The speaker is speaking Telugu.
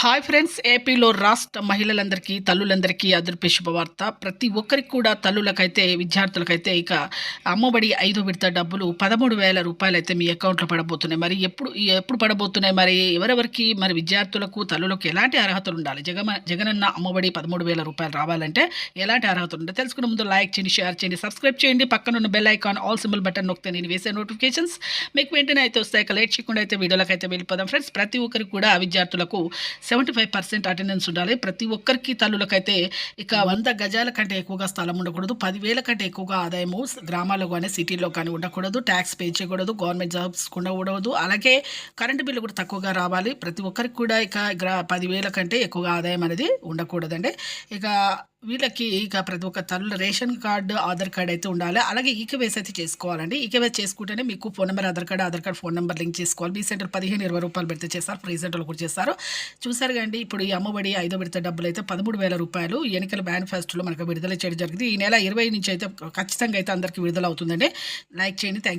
హాయ్ ఫ్రెండ్స్ ఏపీలో రాష్ట్ర మహిళలందరికీ తల్లులందరికీ అదృపి శుభవార్త. ప్రతి ఒక్కరికి కూడా తల్లులకైతే విద్యార్థులకైతే ఇక అమ్మబడి ఐదో విడత డబ్బులు పదమూడు వేల రూపాయలు అయితే మీ అకౌంట్లో పడబోతున్నాయి. మరి ఎప్పుడు ఎప్పుడు పడబోతున్నాయి? మరి ఎవరెవరికి? మరి విద్యార్థులకు తల్లులకు ఎలాంటి అర్హతలు ఉండాలి? జగమ జగనన్న అమ్మబడి పదమూడు వేల రూపాయలు రావాలంటే ఎలాంటి అర్హతలు ఉండాలి? తెలుసుకునే ముందు లైక్ చేయండి షేర్ చేయండి సబ్స్క్రైబ్ చేయండి. పక్కన ఉన్న bell icon all symbol button నొక్కితే నేను వేసే నోటిఫికేషన్స్ మీకు వెంటనే అయితే వస్తాయి. లేట్ చేయకుండా అయితే వీడియోలోకి అయితే వెళ్ళిపోదాం. ఫ్రెండ్స్ ప్రతి ఒక్కరికి కూడా విద్యార్థులకు సెవెంటీ ఫైవ్ పర్సెంట్ అటెండెన్స్ ఉండాలి. ప్రతి ఒక్కరికి తల్లులకైతే ఇక వంద గజాల కంటే ఎక్కువగా స్థలం ఉండకూడదు. పదివేల కంటే ఎక్కువగా ఆదాయము గ్రామాల్లో కానీ సిటీలో కానీ ఉండకూడదు. ట్యాక్స్ పే చేయకూడదు. గవర్నమెంట్ జాబ్స్ కూడా ఉండకూడదు. అలాగే కరెంటు బిల్లు కూడా తక్కువగా రావాలి. ప్రతి ఒక్కరికి కూడా ఇక గ్రా పదివేల కంటే ఎక్కువగా ఆదాయం అనేది ఉండకూడదండి. ఇక వీళ్ళకి ఇక ప్రతి ఒక్క తల్లు రేషన్ కార్డు ఆధార్ కార్డ్ అయితే ఉండాలి. అలాగే ఈకేవైస్ అయితే చేసుకోవాలండి. ఈకేవైస్ చేసుకుంటేనే మీకు phone number Aadhaar card Aadhaar card phone number link చేసుకోవాలి. మీ సెంటర్ పదిహేను ఇరవై రూపాయలు పెడితే చేస్తారు. ఫ్రీ సెంటర్లో కూడా చేస్తారు. చూసారు కండి ఇప్పుడు ఈ అమ్మఒడి ఐదో విడత డబ్బులు అయితే పదమూడు వేల రూపాయలు ఎన్నికల మేనిఫెస్టోలో మనకు విడుదల చేయడం జరిగింది. ఈ నెల ఇరవై నుంచి అయితే ఖచ్చితంగా అయితే అందరికీ విడుదల అవుతుందండి లైక్ చేయండి. థ్యాంక్స్